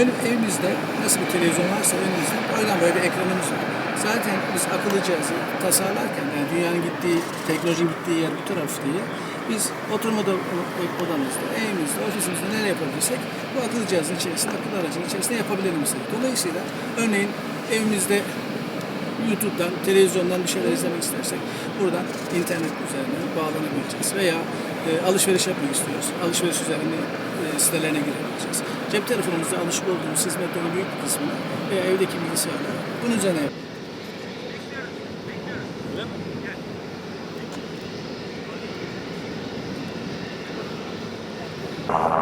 Ön evimizde nasıl bir televizyon varsa önümüzde oradan böyle bir ekranımız var. Zaten biz akıllı cihazı tasarlarken yani dünyanın gittiği, teknolojinin gittiği yer bu taraf diye biz oturma oda- odamızda, evimizde, ofisimizde nereye yapabilirsek bu akıllı cihazın içerisinde, akıllı aracın içerisinde yapabilirim. Dolayısıyla örneğin evimizde YouTube'dan, televizyondan bir şeyler izlemek istersek buradan internet üzerinden bağlanabileceğiz. Veya e, alışveriş yapmak istiyoruz. Alışveriş üzerinde e, sitelerine girebileceğiz. Cep telefonumuzda alışık olduğumuz hizmetlerin büyük bir kısmını veya evdeki bilgisayarla bunun üzerine yapıyoruz. Uh-huh.